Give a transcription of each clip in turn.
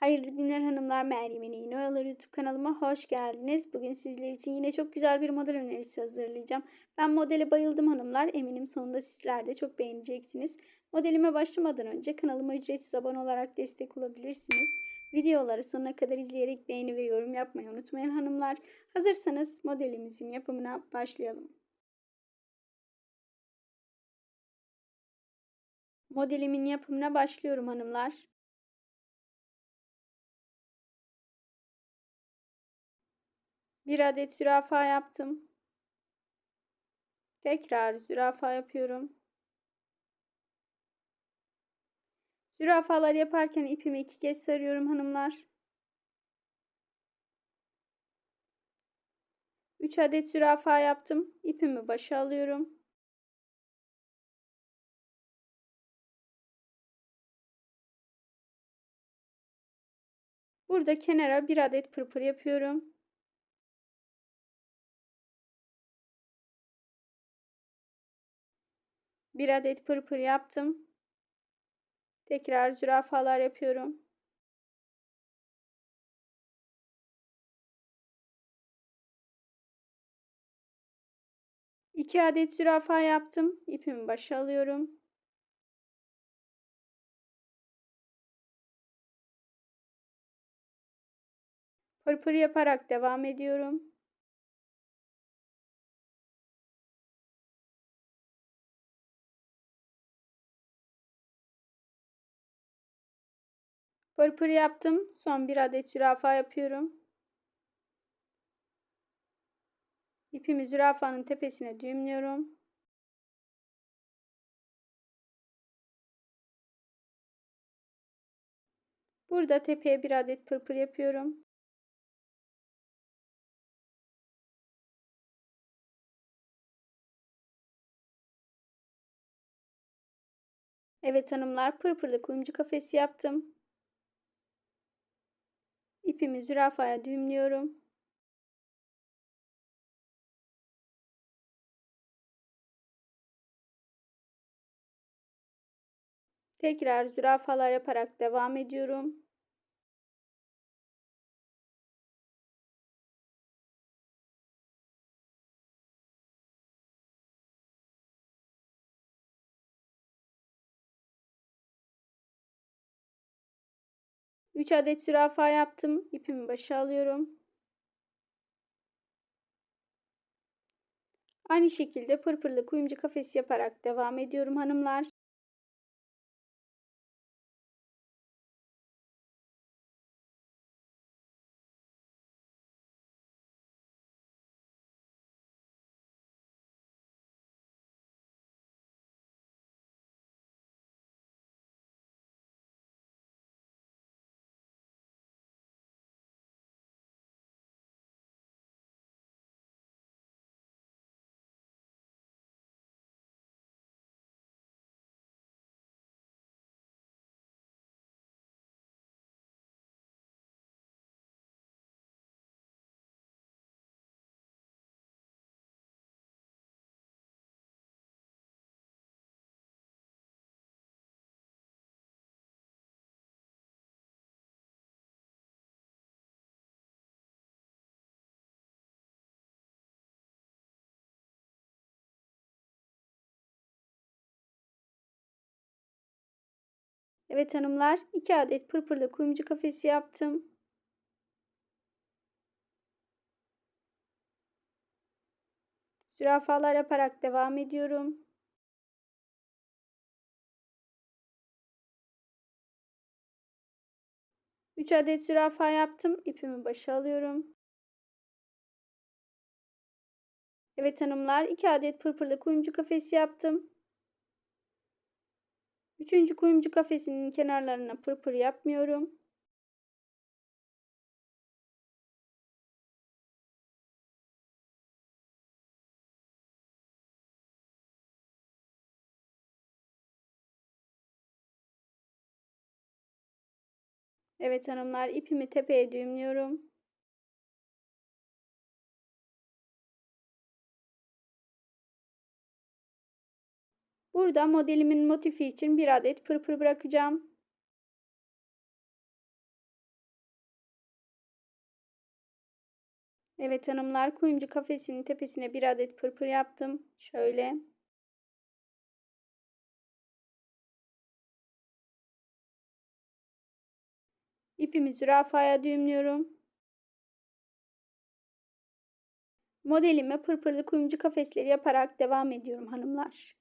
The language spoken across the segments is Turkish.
Hayırlı günler hanımlar. Meryem'in İğne Oyaları YouTube kanalıma hoş geldiniz. Bugün sizler için yine çok güzel bir model önerisi hazırlayacağım. Ben modele bayıldım hanımlar. Eminim sonunda sizler de çok beğeneceksiniz. Modelime başlamadan önce kanalıma ücretsiz abone olarak destek olabilirsiniz. Videoları sonuna kadar izleyerek beğeni ve yorum yapmayı unutmayın hanımlar. Hazırsanız modelimizin yapımına başlayalım. Modelimin yapımına başlıyorum hanımlar. Bir adet zürafa yaptım. Tekrar zürafa yapıyorum. Zürafalar yaparken ipimi iki kez sarıyorum hanımlar. 3 adet zürafa yaptım. İpimi başa alıyorum. Burada kenara bir adet pırpır yapıyorum. Bir adet pırpır yaptım. Tekrar zürafalar yapıyorum. İki adet zürafa yaptım. İpimi başa alıyorum. Pırpır yaparak devam ediyorum. Pırpır yaptım. Son bir adet zürafa yapıyorum. İpimi zürafanın tepesine düğümlüyorum. Burada tepeye bir adet pırpır yapıyorum. Evet hanımlar pırpırlı kuyumcu kafesi yaptım. İpimi zürafaya düğümlüyorum. Tekrar zürafalar yaparak devam ediyorum. Üç adet zürafa yaptım. İpimi başa alıyorum. Aynı şekilde pırpırlı kuyumcu kafesi yaparak devam ediyorum hanımlar. Evet hanımlar 2 adet pırpırlı kuyumcu kafesi yaptım. Zürafalar yaparak devam ediyorum. Üç adet zürafa yaptım. İpimi başa alıyorum. Evet hanımlar 2 adet pırpırlı kuyumcu kafesi yaptım. Üçüncü kuyumcu kafesinin kenarlarına pırpır yapmıyorum. Evet hanımlar ipimi tepeye düğümlüyorum. Burada modelimin motifi için bir adet pırpır bırakacağım. Evet hanımlar kuyumcu kafesinin tepesine bir adet pırpır yaptım. Şöyle. İpimi zürafaya düğümlüyorum. Modelime pırpırlı kuyumcu kafesleri yaparak devam ediyorum hanımlar.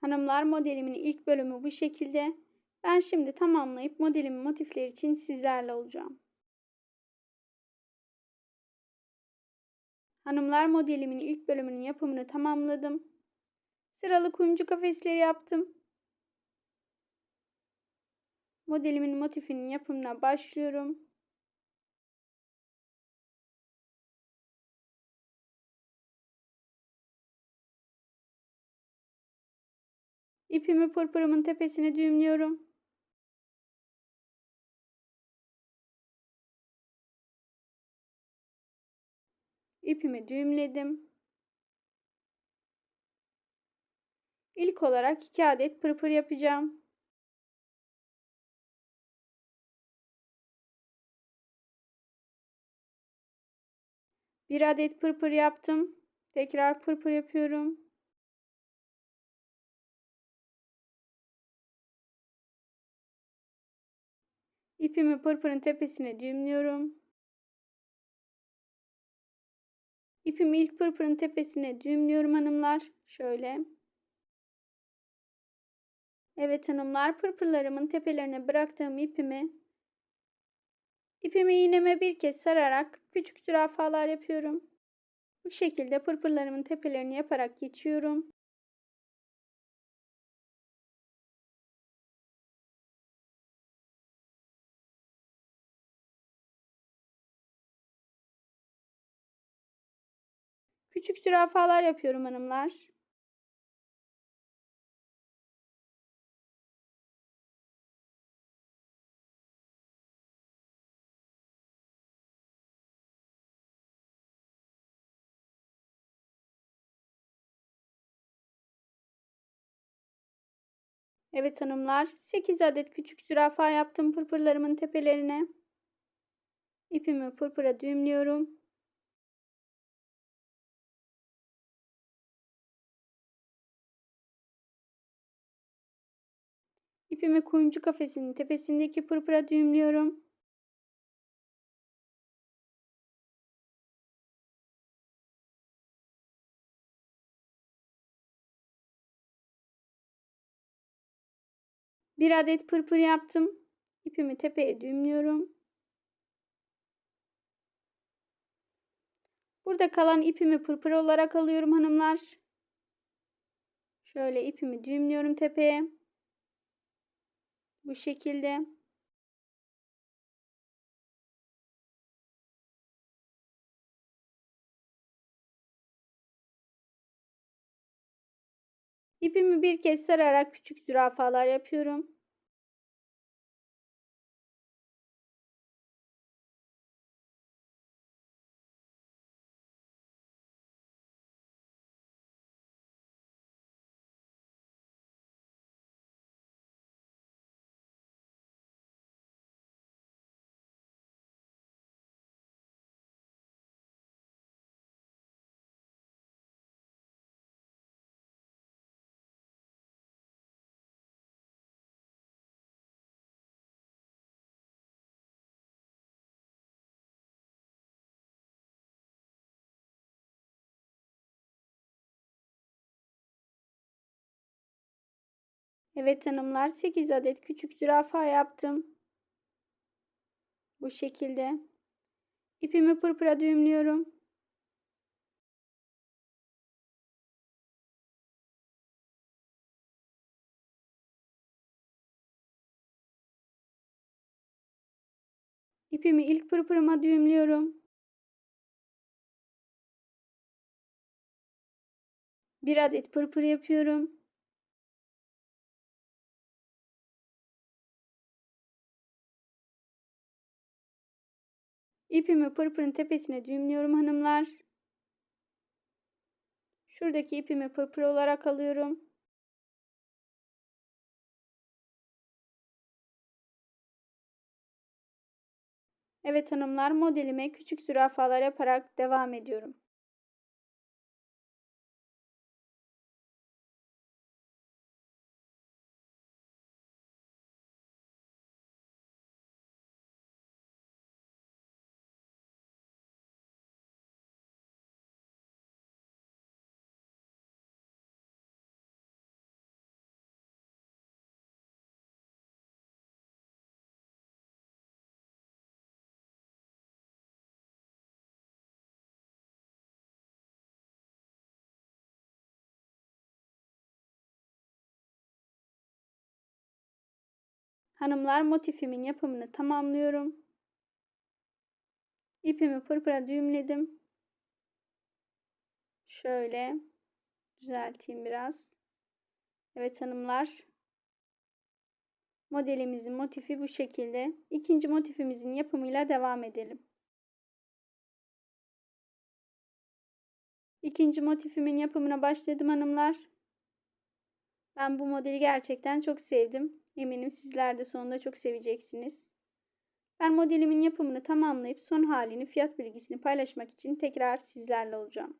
Hanımlar modelimin ilk bölümü bu şekilde. Ben şimdi tamamlayıp modelimin motifleri için sizlerle olacağım. Hanımlar modelimin ilk bölümünün yapımını tamamladım. Sıralı kuyumcu kafesleri yaptım. Modelimin motifinin yapımına başlıyorum. İpimi pırpırımın tepesine düğümlüyorum. İpimi düğümledim. İlk olarak 2 adet pırpır yapacağım. Bir adet pırpır yaptım. Tekrar pırpır yapıyorum. İpimi pırpırın tepesine düğümlüyorum. İpimi ilk pırpırın tepesine düğümlüyorum hanımlar. Şöyle. Evet hanımlar pırpırlarımın tepelerine bıraktığım ipimi ipimi iğneme bir kez sararak küçük zürafalar yapıyorum. Bu şekilde pırpırlarımın tepelerini yaparak geçiyorum. Küçük zürafalar yapıyorum hanımlar. Evet hanımlar, 8 adet küçük zürafa yaptım pırpırlarımın tepelerine. İpimi pırpıra düğümlüyorum. İpimi kuyumcu kafesinin tepesindeki pırpıra düğümlüyorum. Bir adet pırpır yaptım. İpimi tepeye düğümlüyorum. Burada kalan ipimi pırpır olarak alıyorum hanımlar. Şöyle ipimi düğümlüyorum tepeye. Bu şekilde. İpimi bir kez sararak küçük zürafalar yapıyorum. Evet hanımlar 8 adet küçük zürafa yaptım. Bu şekilde. İpimi pırpıra düğümlüyorum. İpimi ilk pırpırıma düğümlüyorum. Bir adet pırpır yapıyorum. İpimi pırpırın tepesine düğümlüyorum hanımlar. Şuradaki ipimi pırpır olarak alıyorum. Evet hanımlar modelime küçük zürafalar yaparak devam ediyorum. Hanımlar motifimin yapımını tamamlıyorum. İpimi pırpıra düğümledim. Şöyle düzelteyim biraz. Evet hanımlar. Modelimizin motifi bu şekilde. İkinci motifimizin yapımıyla devam edelim. İkinci motifimin yapımına başladım hanımlar. Ben bu modeli gerçekten çok sevdim. Eminim sizler de sonunda çok seveceksiniz. Ben modelimin yapımını tamamlayıp son halini fiyat bilgisini paylaşmak için tekrar sizlerle olacağım.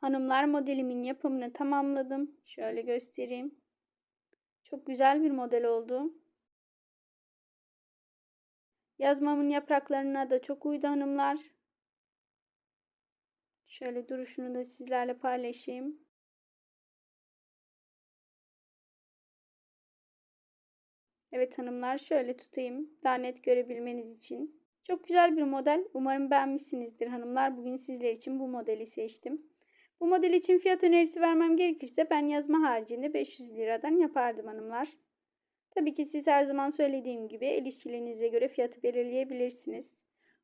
Hanımlar modelimin yapımını tamamladım. Şöyle göstereyim. Çok güzel bir model oldu. Yazmamın yapraklarına da çok uydu hanımlar. Şöyle duruşunu da sizlerle paylaşayım. Evet hanımlar şöyle tutayım daha net görebilmeniz için. Çok güzel bir model. Umarım beğenmişsinizdir hanımlar. Bugün sizler için bu modeli seçtim. Bu model için fiyat önerisi vermem gerekirse ben yazma haricinde 500 liradan yapardım hanımlar. Tabii ki siz her zaman söylediğim gibi el işçiliğinize göre fiyatı belirleyebilirsiniz.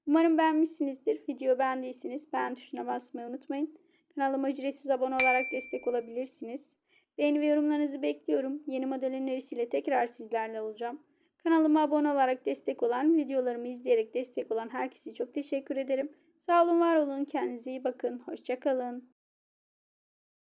Umarım beğenmişsinizdir. Video beğendiyseniz beğen tuşuna basmayı unutmayın. Kanalıma ücretsiz abone olarak destek olabilirsiniz. Beğeni ve yorumlarınızı bekliyorum. Yeni model önerisiyle tekrar sizlerle olacağım. Kanalıma abone olarak destek olan, videolarımı izleyerek destek olan herkese çok teşekkür ederim. Sağ olun, var olun. Kendinize iyi bakın. Hoşçakalın.